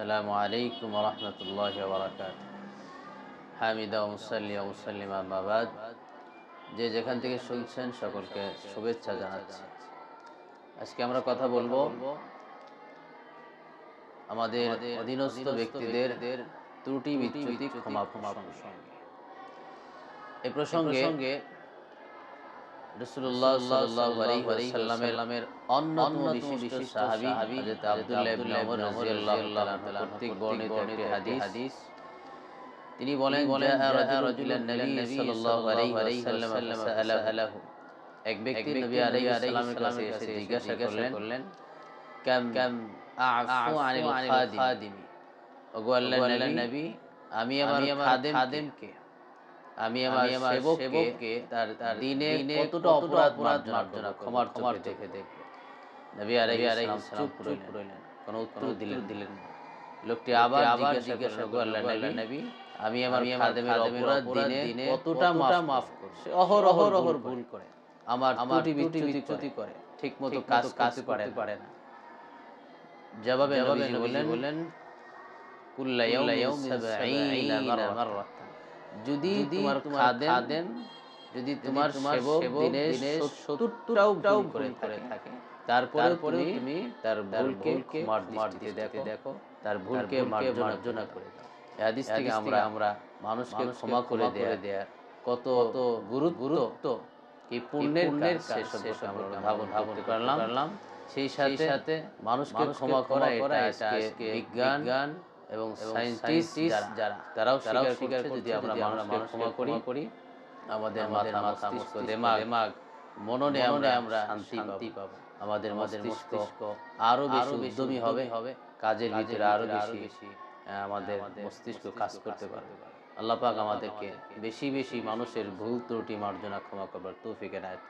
আসসালামু আলাইকুম রহমতুল্লাহ হামিদা আহমাবাদ যে যেখান থেকে শুনছেন সকলকে শুভেচ্ছা জানাচ্ছি। আজকে আমরা কথা বলব আমাদের অধীনস্থ ব্যক্তিদের ত্রুটি, বিচ্যুতি ক্ষমা ক্ষমা প্রসঙ্গে। এই প্রসঙ্গে রসুল্লাহ সাল্লাল্লাহু আলাইহি অন্যতম বিশিষ্ট সাহাবী হযরত আব্দুল্লাহ ইবনে ওমর রাদিয়াল্লাহু কর্তৃক বর্ণিত একটি হাদিস। তিনি বলেন বলেন রাজুলান নবী সাল্লাল্লাহু আলাইহি ওয়াসাল্লাম সাআলাহু এক ব্যক্তি নবী আলাইহিস সালামের কাছে এসে জিজ্ঞাসা করলেন কাম কাম আফু আনিল খাদিমি? ওগো আল্লাহর নবী আমি আমার খাদেম খাদেমকে আমি আমার সেবককে তার তার দিনে কতটা অপরাধ মার্জনা ক্ষমার ক্ষমার চোখে দেখব নবী আলাইহিস সালাম চুপ রইলেন কোনো উত্তর দিলেন দিলেন না। লোকটি আবার আবার জিজ্ঞাসা করল আল্লাহ নবী আমি আমার খাদেমের অপরাধ দিনে কতটা মাফ করছি অহর অহর অহর ভুল করে। আমার আমার বিচ্যুতি করে। ঠিক মতো কাজ কাজ পারে পারে না। জবাবে বললেন বললেন কুল্লা ইয়াউমিন সাবঈনা মাররাতান। যদি তোমার খাদেম যদি তোমার সেবক দিনে সত্তরটাও ভুল করে থাকে তারপরে তুমি তার ভুলকে মার দিতে দেখো দেখো তার ভুলকে মার্জনা করে হাদিস থেকে আমরা আমরা মানুষকে ক্ষমা করে দেয়া দেয়ার কত কত গুরুত্ব কি পুণ্যের কাজ সে সম্পর্কে ভাবন ভাবন করলাম সেই সাথে সাথে মানুষকে ক্ষমা করা এটা আজকে বিজ্ঞান। এবং সায়েন্টিস্ট যারা তারাও স্বীকার স্বীকার যদি আমরা মানুষকে ক্ষমা করি করি আমাদের মাথা মস্তিষ্ক দেমাগ দেমাগ মননে আমরা আমরা শান্তি পাবো আমাদের মস্তিষ্ক আরও বেশি উদ্যমী হবে হবে কাজের ভিতরে আরও বেশি আমাদের মস্তিষ্ক কাজ করতে পারবে আল্লাহ পাক আমাদেরকে বেশি বেশি মানুষের ভুল ত্রুটি মার্জনা ক্ষমা করবার তৌফিক এনায়েত